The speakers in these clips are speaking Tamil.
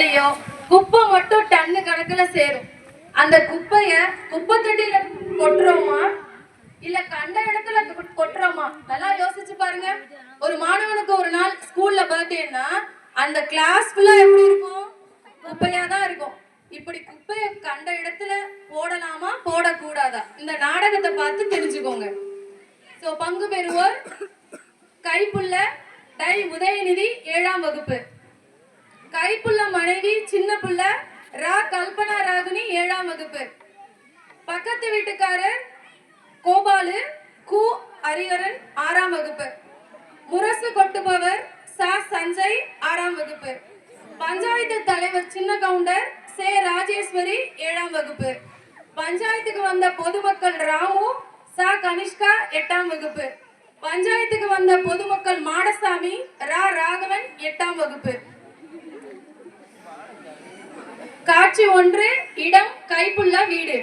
இல்லையோ குப்பை மட்டும் டன்னு கணக்குல சேரும். அந்த குப்பைய குப்பை தொட்டியில கொட்டுறோமா? இல்ல கண்ட இடத்துல கொட்டுறோமா? நல்லா யோசிச்சு பாருங்க. ஒரு மாணவனுக்கு ஒரு நாள் ஸ்கூல்ல பர்த்டேன்னா அந்த கிளாஸ் ஃபுல்லா எப்படி இருக்கும்? குப்பையா தான் இருக்கும். இப்படி குப்பைய கண்ட இடத்துல போடலாமா? போடக்கூடாதா? இந்த நாடகத்தை பார்த்து தெரிஞ்சுக்கோங்க. சோ பங்கு பெறுவோர் கைப்புள்ள டை உதயநிதி ஏழாம் வகுப்பு. கைப்புள்ள மனைவி சின்ன புள்ள ரா கல்பனா ராகினி ஏழாம் வகுப்பு. பக்கத்து வீட்டுக்காரர் கோபாலு கு அரிகரன் ஆறாம் வகுப்பு. முரசு கொட்டுபவர் சா சஞ்சய் ஆறாம் வகுப்பு. பஞ்சாயத்து தலைவர் சின்ன கவுண்டர் சே ராஜேஸ்வரி ஏழாம் வகுப்பு. பஞ்சாயத்துக்கு வந்த பொதுமக்கள் ராமு சா கனிஷ்கா எட்டாம் வகுப்பு. பஞ்சாயத்துக்கு வந்த பொதுமக்கள் மாடசாமி ரா ராகவன் எட்டாம் வகுப்பு. காட்சி ஒன்று இடம் கைப்புள்ள வீடு.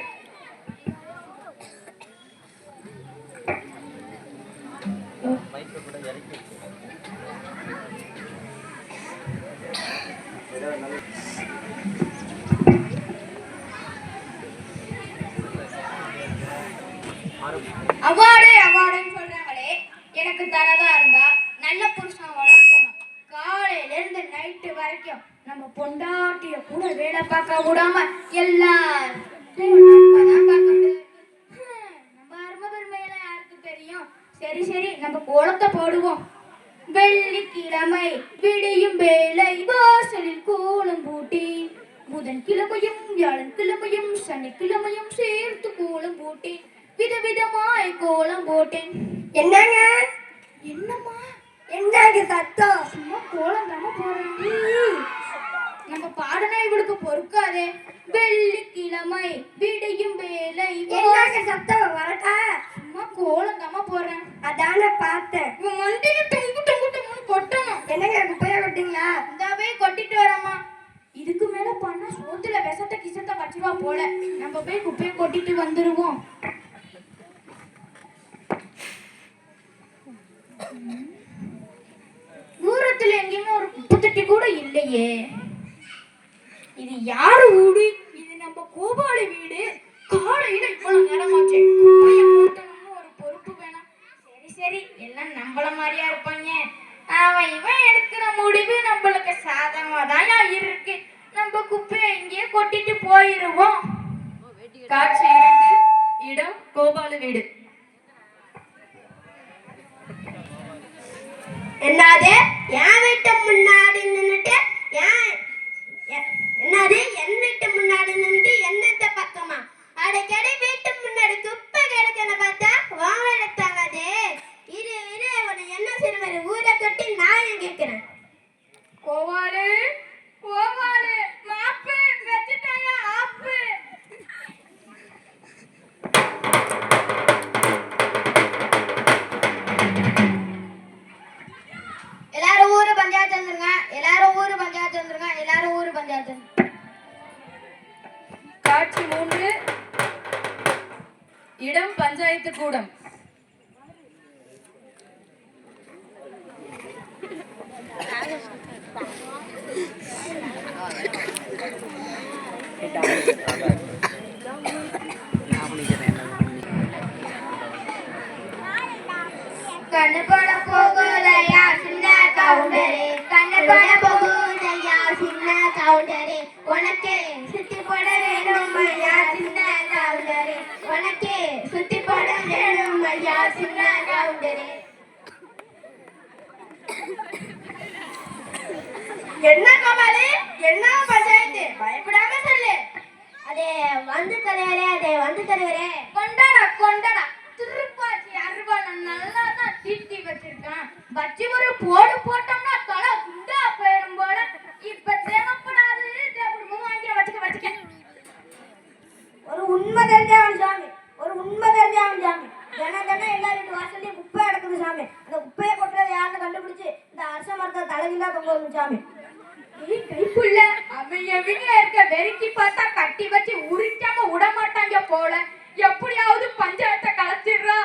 அவார்டு அவார்டுன்னு சொல்றாங்களே. எனக்கு தரதா இருந்தா நல்ல புருஷன் வளர்ந்தணும் காலையில இருந்து நைட்டு வரைக்கும் நம்ம பொண்டாட்டிய கூட வேலை பார்க்க விடாம எல்லாரும் நம்ம அருமை யாருக்கு தெரியும்? சரி சரி நம்ம கோலத்தை போடுவோம். வெள்ளிக்கிழமை விடியும் வேலை வாசலில் கோலம் பூட்டி புதன் கிழமையும் வியாழன் கிழமையும் சனிக்கிழமையும் சேர்த்து கோலம் போட்டேன் விதவிதமாய் கோலம் போட்டேன். என்னங்க? என்னம்மா? என்னங்க சத்தம்? சும்மா கோலம் தானே நம்ம பாடனா இவளுக்கு பொறுக்காதே. வெள்ளிக்கிழமை விடியும் வேலை என்னங்க சத்தம்? வரட்டா? சும்மா கோலம் தானே போடுறேன் அதானே பார்த்தேன். இவன் மண்டிக்கு டொங்கு டொங்கு டொங்குன்னு கொட்டணும். என்னங்க குப்பையா விட்டீங்களா இந்தாவே கொட்டிட்டு வரமா இதுக்கு மேல பண்ணா சோத்துல விஷத்தை கிசத்தை வச்சிருவா போல. நம்ம போய் குப்பையை கொட்டிட்டு வந்துருவோம். எங்கேயுமே கூட இல்லையே. இது யார் வீடு இது நம்ம கோபாலி வீடு. காலையில இவ்வளவு நேரமாச்சு ஒரு பொறுப்பு வேணாம். சரி சரி. எல்லாம் நம்மள மாதிரியா இருப்பாங்க. அவன் இவன் எடுக்கிற முடிவு நம்மளுக்கு சாதகமா தான் இருக்கு. நம்ம குப்பையை இங்கேயே கொட்டிட்டு போயிருவோம். காட்சி இரண்டு. இடம் கோபாலு வீடு. என்னது? என் வீட்டு என்னது என் வீட்டு முன்னாடி நின்று என்னத்த பக்கமா? அடைக்கடை கூடம். கண்ணுபட போகுதையா சின்ன கவுண்டரே. கண்ணுபட போகுதையா சின்ன கவுண்டரே உனக்கு சுத்தி போட வேணும் ஐயா சின்ன கவுண்டரே உனக்கு சுத்தி போட வேணும் ஐயா சின்ன கவுண்டரே என்ன கபாலி என்ன பஞ்சாயத்து? பயப்படாம சொல்லு. அதே வந்து தலைவரே அதே வந்து தலைவரே. கொண்டாடா கொண்டாடா. திருப்பாச்சி அருவாளை நல்லா தான் தீட்டி வச்சிருக்கான். வச்சு ஒரு போடு போட்டோம்னா தலை குண்டா போயிடும் போல. இப்ப தேவைப்படாது. தேவைப்படுமோ வாங்கி வச்சுக்க வச்சுக்க. ஒரு உண்மை தெரிஞ்சவன் சாமி. ஒரு உண்மை தெரிஞ்சவன் சாமி. தின தினம் எல்லா வீட்டு வாசல்லையும் குப்பை கிடக்குது சாமி. அந்த குப்பையை கொட்டுறது யாருன்னு கண்டுபிடிச்சு இந்த அரச மரத்தை தலைகீழா தொங்க சாமி. கைப்புள்ள அவங்க வீட்டுல இருக்க வெறுக்கி பார்த்தா கட்டி வச்சு உரிக்காம விட மாட்டாங்க போல. எப்படியாவது பஞ்சாயத்தை கலைச்சிடுறா.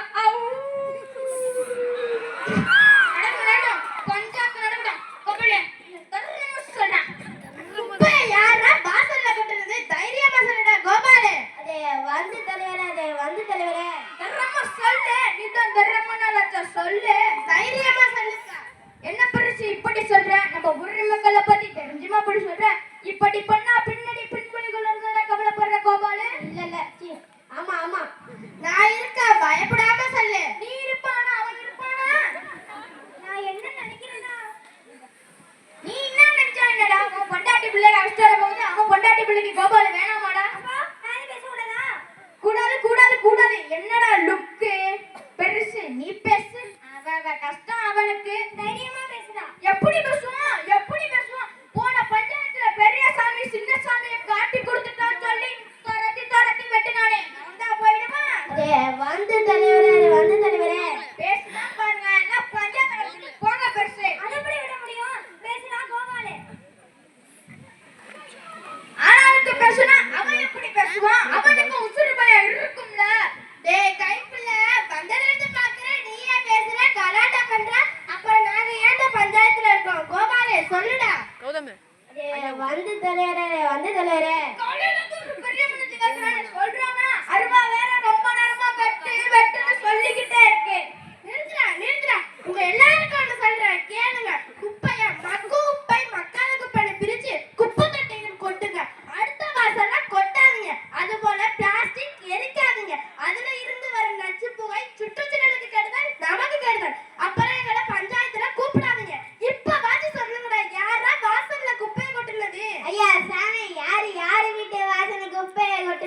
வந்து தலைவரே வந்து தலைவரே. சொல்லு. அந்த தலைவர்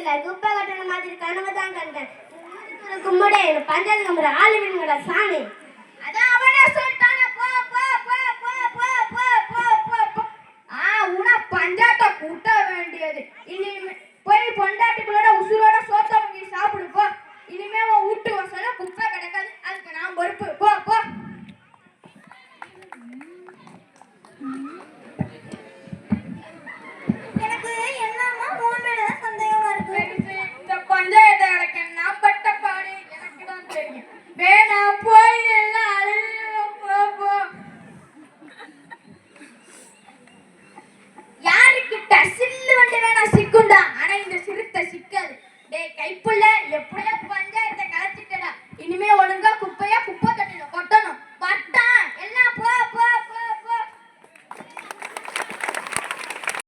கண்ட குப்பை கட்டண மாதிரி கனவு தான் கண்டேன். கும்முடே பஞ்சாயத்து ஆளு விடுங்கடா சாமி. அதான் அவனே சொல்லிட்டாங்க போ போ போ போ ஆ உன பஞ்சாயத்தை கூட்ட வேண்டியது. இனி போய் பொண்டாட்டிகளோட உசுரோட சோத்த வாங்கி சாப்பிடு போ. இனிமே உன் வீட்டு வசல குப்பை கிடைக்காது. அதுக்கு நான் பொறுப்பு போ. கைப்புள்ள எப்படியா